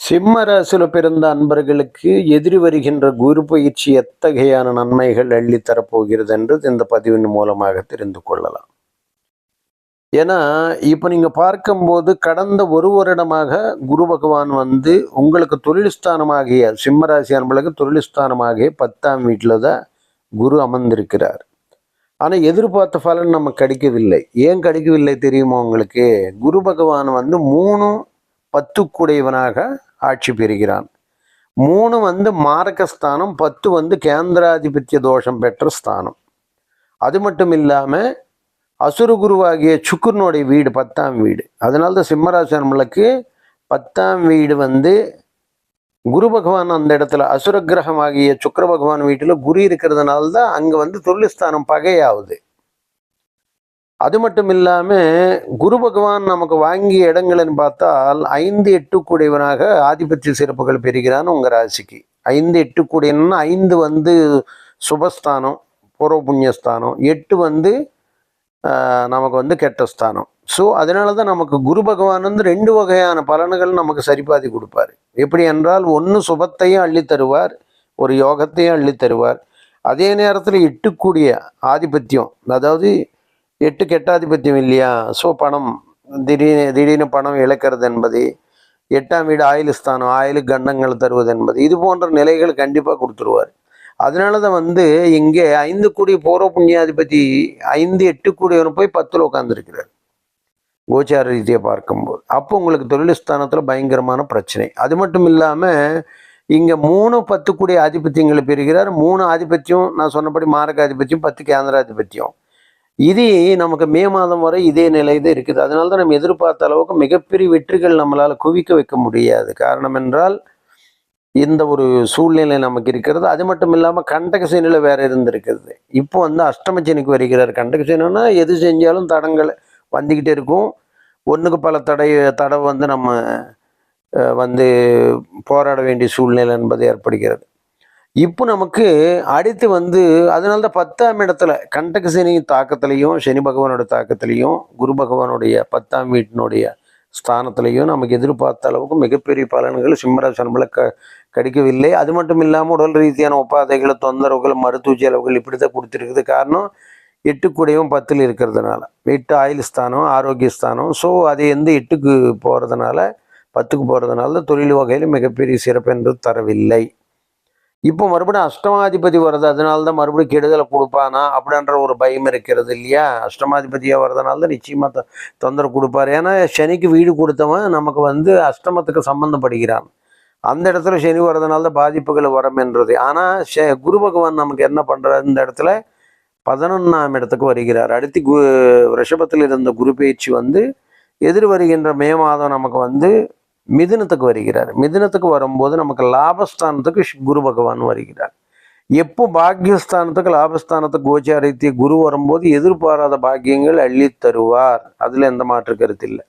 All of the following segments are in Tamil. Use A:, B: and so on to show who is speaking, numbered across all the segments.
A: சிம்ம ராசியில் பிறந்த அன்பர்களுக்கு எதிரி வருகின்ற குரு பயிற்சி எத்தகையான நன்மைகள் அள்ளித்தரப் தரப்போகிறது என்று இந்த பதிவின் மூலமாக தெரிந்து கொள்ளலாம். ஏன்னா இப்போ நீங்கள் பார்க்கும்போது கடந்த ஒரு வருடமாக குரு பகவான் வந்து உங்களுக்கு தொழில்ஸ்தானமாகிய சிம்மராசி அன்பர்களுக்கு தொழில்ஸ்தானமாகிய பத்தாம் வீட்டில் தான் குரு அமர்ந்திருக்கிறார். ஆனால் எதிர்பார்த்த பலன் நமக்கு கிடைக்கவில்லை. ஏன் கிடைக்கவில்லை தெரியுமா உங்களுக்கு? குரு பகவான் வந்து மூணு பத்துக்குடையவனாக ஆட்சி பெறுகிறான். மூணு வந்து மாரகஸ்தானம் பத்து வந்து கேந்திராதிபத்திய தோஷம் பெற்ற ஸ்தானம். அது மட்டும் இல்லாமல் அசுர குருவாகிய சுக்குரனுடைய வீடு பத்தாம் வீடு. அதனால தான் சிம்மராசி நம்மளுக்கு பத்தாம் வீடு வந்து குரு பகவான் அந்த இடத்துல அசுர கிரகமாகிய சுக்கர பகவான் வீட்டில் குரு இருக்கிறதுனால தான் அங்கே வந்து தொழில்ஸ்தானம் பகையாகுது. அது மட்டும் இல்லாமல் குரு பகவான் நமக்கு வாங்கிய இடங்கள்னு பார்த்தால் ஐந்து எட்டு கூடியவனாக ஆதிபத்திய சிறப்புகள் பெறுகிறான் உங்கள் ராசிக்கு. ஐந்து எட்டு கூடியன்னா ஐந்து வந்து சுபஸ்தானம் பூர்வ புண்ணியஸ்தானம் எட்டு வந்து நமக்கு வந்து கெட்ட ஸ்தானம். ஸோ அதனால தான் நமக்கு குரு பகவான் வந்து ரெண்டு வகையான பலன்கள் நமக்கு சரிபாதி கொடுப்பார். எப்படி என்றால் ஒன்று சுபத்தையும் அள்ளித் தருவார் ஒரு யோகத்தையும் அள்ளி தருவார். அதே நேரத்தில் எட்டுக்கூடிய ஆதிபத்தியம் அதாவது எட்டு கெட்டாதிபத்தியம் இல்லையா? ஸோ பணம். திடீர்னு திடீர்னு பணம் இழக்கிறது என்பது எட்டாம் வீடு ஆயுள் ஸ்தானம் ஆயுள் கண்டங்கள் தருவது என்பது இது போன்ற நிலைகள் கண்டிப்பாக கொடுத்துருவார். அதனால தான் வந்து இங்கே ஐந்து கோடி பூர்வ புண்ணியாதிபதி ஐந்து எட்டு கோடியவன் போய் பத்தில் உட்காந்துருக்கிறார் கோச்சார ரீதியை பார்க்கும்போது. அப்போ உங்களுக்கு தொழில் ஸ்தானத்தில் பயங்கரமான பிரச்சனை. அது மட்டும் இல்லாமல் இங்கே மூணு பத்து கூடிய ஆதிபத்தியங்களை பெறுகிறார். மூணு ஆதிபத்தியம் நான் சொன்னபடி மாரக ஆதிபத்தியம் பத்து கேந்திராதிபத்தியம். இது நமக்கு மே மாதம் வரை இதே நிலை தான் இருக்குது. அதனால தான் நம்ம எதிர்பார்த்த அளவுக்கு மிகப்பெரிய வெற்றிகள் நம்மளால் குவிக்க வைக்க முடியாது. காரணம் என்றால் இந்த ஒரு சூழ்நிலை நமக்கு இருக்கிறது. அது மட்டும் இல்லாமல் கண்டகசேனியில் வேற இருந்திருக்கிறது இப்போ வந்து அஷ்டமச்சனிக்கு வருகிறார். கண்டகசேனா எது செஞ்சாலும் தடங்கள் வந்துக்கிட்டே இருக்கும். ஒன்றுக்கு பல தடை தடை வந்து நம்ம வந்து போராட வேண்டிய சூழ்நிலை என்பது ஏற்படுகிறது. இப்போ நமக்கு அடுத்து வந்து அதனால தான் பத்தாம் இடத்துல கண்டக சனி தாக்கத்திலையும் சனி பகவானோட தாக்கத்திலையும் குரு பகவானுடைய பத்தாம் வீட்டினுடைய ஸ்தானத்திலையும் நமக்கு எதிர்பார்த்த அளவுக்கு மிகப்பெரிய பலன்கள் சிம்மராசனமில் க கிடைக்கவில்லை. அது மட்டும் இல்லாமல் உடல் ரீதியான உபாதைகள் தொந்தரவுகள் மருத்துவ செலவுகள் இப்படி தான் கொடுத்துருக்குது. காரணம் எட்டு கூடையும் பத்தில் இருக்கிறதுனால. எட்டு ஆயுள் ஸ்தானம் ஆரோக்கிய ஸ்தானம். ஸோ அது எந்த எட்டுக்கு போகிறதுனால பத்துக்கு போகிறதுனால தொழில் வகையில் மிகப்பெரிய சிறப்பு என்று தரவில்லை. இப்போ மறுபடியும் அஷ்டமாதிபதி வருது அதனால தான் மறுபடியும் கெடுதலை கொடுப்பானா? அப்படின்ற ஒரு பயம் இருக்கிறது இல்லையா? அஷ்டமாதிபதியாக வர்றதுனால தான் நிச்சயமாக த தொந்தரவு கொடுப்பாரு. ஏன்னா சனிக்கு வீடு கொடுத்தவன் நமக்கு வந்து அஷ்டமத்துக்கு சம்மந்தப்படுகிறான் அந்த இடத்துல சனி வர்றதுனால தான் பாதிப்புகள் வரும் என்றது. ஆனால் ச குரு பகவான் நமக்கு என்ன பண்ணுறாரு இந்த இடத்துல பதினொன்றாம் இடத்துக்கு வருகிறார். அடுத்து கு ரிஷபத்தில் இருந்த குரு பயிற்சி வந்து எதிர் வருகின்ற மே மாதம் நமக்கு வந்து மிதுனத்துக்கு வருகிறார். மிதுனத்துக்கு வரும்போது நமக்கு லாபஸ்தானத்துக்கு குரு பகவான் வருகிறார். எப்போ பாக்கியஸ்தானத்துக்கு லாபஸ்தானத்துக்கு கோச்சாரித்திய குரு வரும்போது எதிர்பாராத பாக்கியங்கள் அள்ளித் தருவார். அதில் எந்த மாற்று கருத்து இல்லை.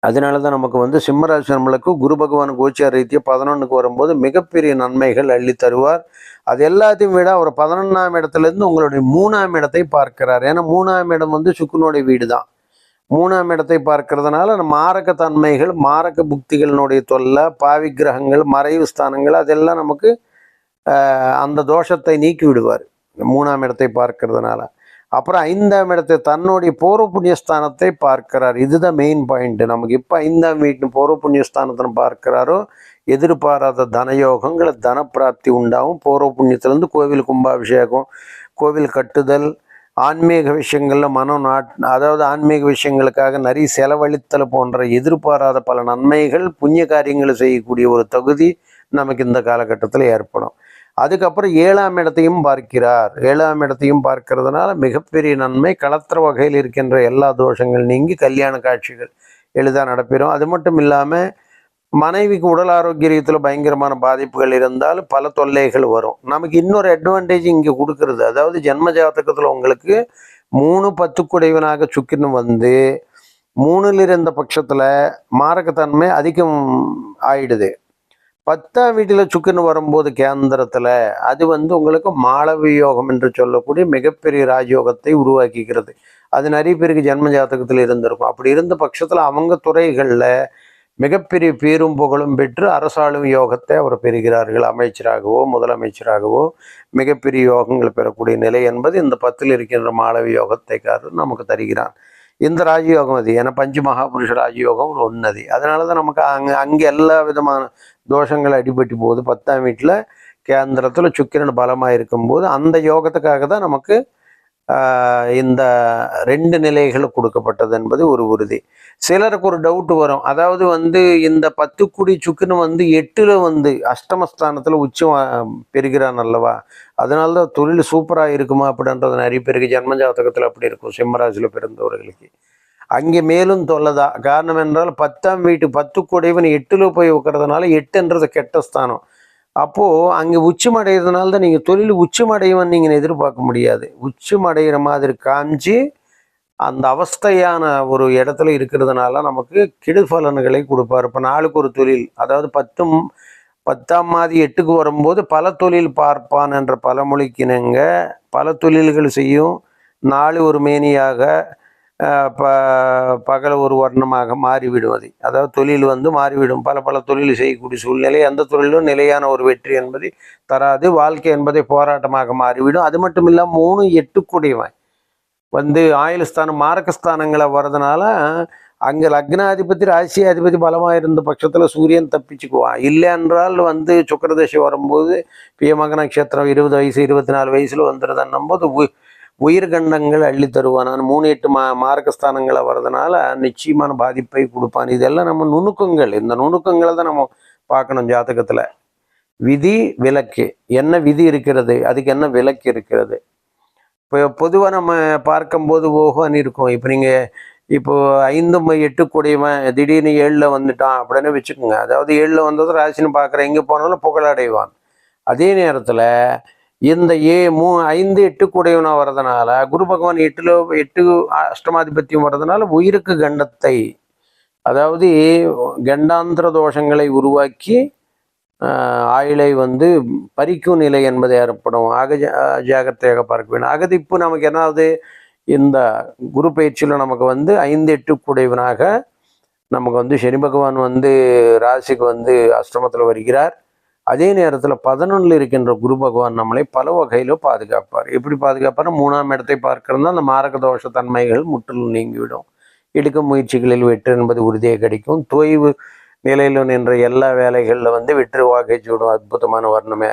A: அதனால தான் நமக்கு வந்து சிம்மராசி நம்மளுக்கு குரு பகவான் கோச்சார ரீதியா பதினொன்றுக்கு வரும்போது மிகப்பெரிய நன்மைகள் அள்ளி தருவார். அது எல்லாத்தையும் விட அவர் பதினொன்றாம் இடத்துலேருந்து உங்களுடைய மூணாம் இடத்தை பார்க்கிறார். ஏன்னா மூணாம் இடம் வந்து சுக்குனுடைய வீடு தான் மூணாம் இடத்தை பார்க்கறதுனால நம்ம மாரக தன்மைகள் மாரக புக்திகளினுடைய தொல்லை பாவி கிரகங்கள் மறைவு ஸ்தானங்கள் அதெல்லாம் நமக்கு அந்த தோஷத்தை நீக்கி விடுவார். மூணாம் இடத்தை பார்க்கறதுனால. அப்புறம் ஐந்தாம் இடத்தை தன்னுடைய பூர்வ புண்ணியஸ்தானத்தை பார்க்கிறார். இதுதான் மெயின் பாயிண்ட் நமக்கு இப்போ ஐந்தாம் வீட்டு பூர்வ புண்ணியஸ்தானத்தை பார்க்கிறாரோ எதிர்பாராத தனயோகங்களை தனப்பிராப்தி உண்டாகும். பூர்வ புண்ணியத்திலேருந்து கோவில் கும்பாபிஷேகம் கோவில் கட்டுதல் ஆன்மீக விஷயங்களில் மனம் நாட் அதாவது ஆன்மீக விஷயங்களுக்காக நிறைய செலவழித்தல் போன்ற எதிர்பாராத பல நன்மைகள் புண்ணிய காரியங்களை செய்யக்கூடிய ஒரு தகுதி நமக்கு இந்த காலகட்டத்தில் ஏற்படும். அதுக்கப்புறம் ஏழாம் இடத்தையும் பார்க்கிறார். ஏழாம் இடத்தையும் பார்க்கறதுனால மிகப்பெரிய நன்மை களத்திர வகையில் இருக்கின்ற எல்லா தோஷங்கள் நீங்கி கல்யாண காட்சிகள் எளிதாக நடப்பிடும். அது மட்டும் இல்லாமல் மனைவிக்கு உடல் ஆரோக்கியத்தில் பயங்கரமான பாதிப்புகள் இருந்தாலும் பல தொல்லைகள் வரும். நமக்கு இன்னொரு அட்வான்டேஜ் இங்கே கொடுக்கறது. அதாவது ஜென்ம ஜாதகத்தில் உங்களுக்கு மூணு பத்துக்குடைவனாக சுக்கின்னு வந்து மூணில் இருந்த பட்சத்தில் மாரகத்தன்மை அதிகம் ஆயிடுது. பத்தாம் வீட்டில் சுக்குன்னு வரும்போது கேந்திரத்தில் அது வந்து உங்களுக்கு மாளவி யோகம் என்று சொல்லக்கூடிய மிகப்பெரிய ராஜயோகத்தை உருவாக்கிக்கிறது. அது நிறைய பேருக்கு ஜென்ம ஜாதகத்தில் இருந்திருக்கும். அப்படி இருந்த பட்சத்தில் அவங்க துறைகளில் மிகப்பெரிய பேரும் புகழும் பெற்று அரசாளும் யோகத்தை அவர் பெறுகிறார்கள். அமைச்சராகவோ முதலமைச்சராகவோ மிகப்பெரிய யோகங்கள் பெறக்கூடிய நிலை என்பது இந்த பத்தில் இருக்கின்ற மாளவி யோகத்தைக்காரர் நமக்கு தருகிறான். இந்த ராஜயோகம் அது. ஏன்னா பஞ்சு மகாபுருஷ ராஜயோகம் ஒரு ஒன்னது அதனால தான் நமக்கு அங்கே அங்கே எல்லா விதமான தோஷங்கள் அடிபட்டு போகுது. பத்தாம் வீட்டில் கேந்திரத்தில் சுக்கிரன் பலமாக இருக்கும்போது அந்த யோகத்துக்காக தான் நமக்கு இந்த ரெண்டு நிலைகள் கொடுக்கப்பட்டது என்பது ஒரு உறுதி. சிலருக்கு ஒரு டவுட் வரும். அதாவது வந்து இந்த பத்து குடி சுக்குன்னு வந்து எட்டில் வந்து அஷ்டமஸ்தானத்தில் உச்சம் பெறுகிறான் அல்லவா? அதனால தான் தொழில் சூப்பராக இருக்குமா அப்படின்றது நிறைய பேருக்கு ஜென்ம ஜாதகத்தில் அப்படி இருக்கும். சிம்மராசியில் பிறந்தவர்களுக்கு. அங்கே மேலும் தொல்லதான் காரணம் என்றால் பத்தாம் வீட்டு பத்து குடைவன் எட்டில் போய் உட்கறதுனால எட்டுன்றது கெட்ட ஸ்தானம். அப்போது அங்கே உச்சமடைகிறதுனால தான் நீங்கள் தொழில் உச்சமடைவன் நீங்கள் எதிர்பார்க்க முடியாது. உச்சமடைகிற மாதிரி காமிச்சு அந்த அவஸ்தையான ஒரு இடத்துல இருக்கிறதுனால நமக்கு கெடுபலன்களை கொடுப்பார். இப்போ நாளுக்கு ஒரு தொழில் அதாவது பத்தும் பத்தாம் மாதி எட்டுக்கு வரும்போது பல தொழில் பார்ப்பான் என்ற பழமொழிக்கினங்க பல தொழில்கள் செய்யும். நாலு ஒரு மேனியாக ப பகல் ஒரு வர்ணமாக மாறிவிடுவது. அதாவது தொழில் வந்து மாறிவிடும். பல பல தொழில் செய்யக்கூடிய சூழ்நிலை எந்த தொழிலும் நிலையான ஒரு வெற்றி என்பதை தராது. வாழ்க்கை என்பதை போராட்டமாக மாறிவிடும். அது மட்டும் இல்லாமல் மூணு எட்டுக்குடையவன் வந்து ஆயுள் ஸ்தானம் மாரகஸ்தானங்களை வர்றதுனால அங்கே லக்னாதிபதி ராசியாதிபதி பலமாக இருந்த பட்சத்தில் சூரியன் தப்பிச்சுக்குவான். இல்லை என்றால் வந்து சுக்கரதசை வரும்போது பியமக நட்சத்திரம் இருபது வயசு இருபத்தி நாலு வயசில் வந்துடுதுன்னும் போது உயிர்கண்டங்கள் அள்ளி தருவான். மூணு எட்டு மா மார்க்கஸ்தானங்களை வர்றதுனால நிச்சயமான பாதிப்பை கொடுப்பான். இதெல்லாம் நம்ம நுணுக்கங்கள். இந்த நுணுக்கங்களை தான் நம்ம பார்க்கணும் ஜாதகத்தில். விதி விலக்கு. என்ன விதி இருக்கிறது? அதுக்கு என்ன விலக்கு இருக்கிறது? இப்போ பொதுவாக நம்ம பார்க்கும்போது ஓஹோன்னு இருக்கும். இப்போ நீங்கள் இப்போது ஐந்து ம- எட்டு கூடியவன் திடீர்னு ஏழில் வந்துட்டான் அப்படின்னு வச்சுக்கோங்க. அதாவது ஏழில் வந்தது ராசின்னு பார்க்குற எங்கே போனாலும் புகழடைவான். அதே நேரத்தில் இந்த ஏ மூ ஐந்து எட்டு கூடையவனாக வர்றதுனால குரு பகவான் எட்டில் எட்டு அஷ்டமாதிபத்தியம் வர்றதுனால உயிருக்கு கண்டத்தை அதாவது கண்டாந்திர தோஷங்களை உருவாக்கி ஆயிலை ஆயுளை வந்து பறிக்கும் நிலை என்பது ஏற்படும். ஆக ஜா- ஜாகிரதையாக பார்க்க வேண்டும். ஆகது இப்போ நமக்கு என்னாவது இந்த குரு பயிற்சியில் நமக்கு வந்து ஐந்து எட்டு கூடையவனாக நமக்கு வந்து சனி பகவான் வந்து ராசிக்கு வந்து அஷ்டமத்தில் வருகிறார். அதே நேரத்தில் பதினொன்றில் இருக்கின்ற குரு பகவான் நம்மளை பல வகையில் பாதுகாப்பார். எப்படி பாதுகாப்பார் மூணாம் இடத்தை பார்க்கறதுனா அந்த மாரக தோஷ தன்மைகள் முற்றிலும் நீங்கிவிடும். எடுக்கும் முயற்சிகளில் வெற்றி என்பது உறுதியாக கிடைக்கும். தொய்வு நிலையில் நின்ற எல்லா வேலைகளில் வந்து வெற்றி வாகை சூடும் அற்புதமான வர்ணமே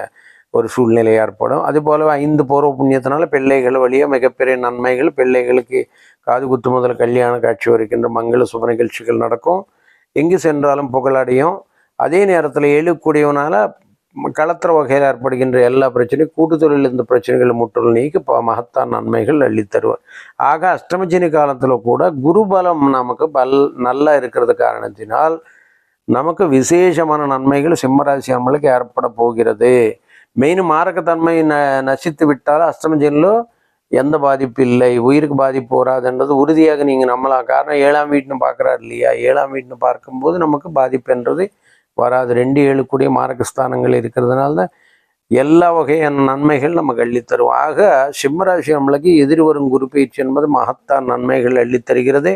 A: ஒரு சூழ்நிலை ஏற்படும். அதுபோல ஐந்து பூர்வ புண்ணியத்தினால பிள்ளைகள் வழியாக மிகப்பெரிய நன்மைகள் பிள்ளைகளுக்கு காது குத்து முதல் கல்யாண காட்சி வருகின்ற மங்கள சுப நிகழ்ச்சிகள் நடக்கும். எங்கு சென்றாலும் புகழடையும். அதே நேரத்தில் எழுக்கூடியவனால் களத்திர வகையில் ஏற்படுகின்ற எல்லா பிரச்சனையும் கூட்டுத்தொழில் இருந்த இந்த பிரச்சனைகள் முற்றுள் நீக்கி ப மகத்தான் நன்மைகள் அள்ளித்தருவார் ஆக அஷ்டமஜினி காலத்தில் கூட குருபலம் நமக்கு பல் நல்லா இருக்கிறது காரணத்தினால் நமக்கு விசேஷமான நன்மைகள் சிம்மராசி அம்மளுக்கு ஏற்பட போகிறது. மெயின் மாரகத்தன்மை ந நசித்து விட்டால் அஷ்டமஜனிலோ எந்த பாதிப்பு இல்லை. உயிருக்கு பாதிப்பு வராதுன்றது உறுதியாக நீங்கள் நம்பலாம் காரணம் ஏழாம் வீட்டுன்னு பார்க்குறாரு இல்லையா? ஏழாம் வீட்டுன்னு பார்க்கும்போது நமக்கு பாதிப்புன்றது வராது. ரெண்டு ஏழு கூடிய மாரகஸ்தானங்கள் இருக்கிறதுனால தான் எல்லா வகையான நன்மைகள் நமக்கு அள்ளித்தரும் ஆக சிம்மராசி நம்மளுக்கு எதிர்வரும் குரு பயிற்சி என்பது மகத்தான் நன்மைகள் அள்ளித்தருகிறது.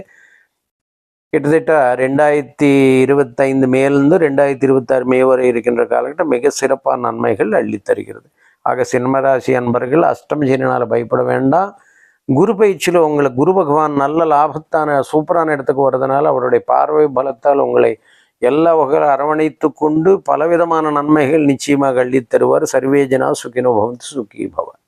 A: கிட்டத்தட்ட ரெண்டாயிரத்தி இருபத்தைந்து மேலிருந்து ரெண்டாயிரத்தி இருபத்தாறு மே வரை இருக்கின்ற காலகட்டம் மிக சிறப்பான நன்மைகள் அள்ளித்தருகிறது. ஆக சிம்மராசி அன்பர்கள் அஷ்டம் சனினால் பயப்பட வேண்டாம். குரு பயிற்சியில் உங்களை குரு பகவான் நல்ல லாபத்தான சூப்பரான இடத்துக்கு வர்றதுனால அவருடைய பார்வை பலத்தால் உங்களை எல்லா வகையிலும் அரவணைத்து கொண்டு பலவிதமான நன்மைகள் நிச்சயமாக அள்ளித் தருவார் சர்வேஜனா சுகினோ பவந்து சுகி பவன்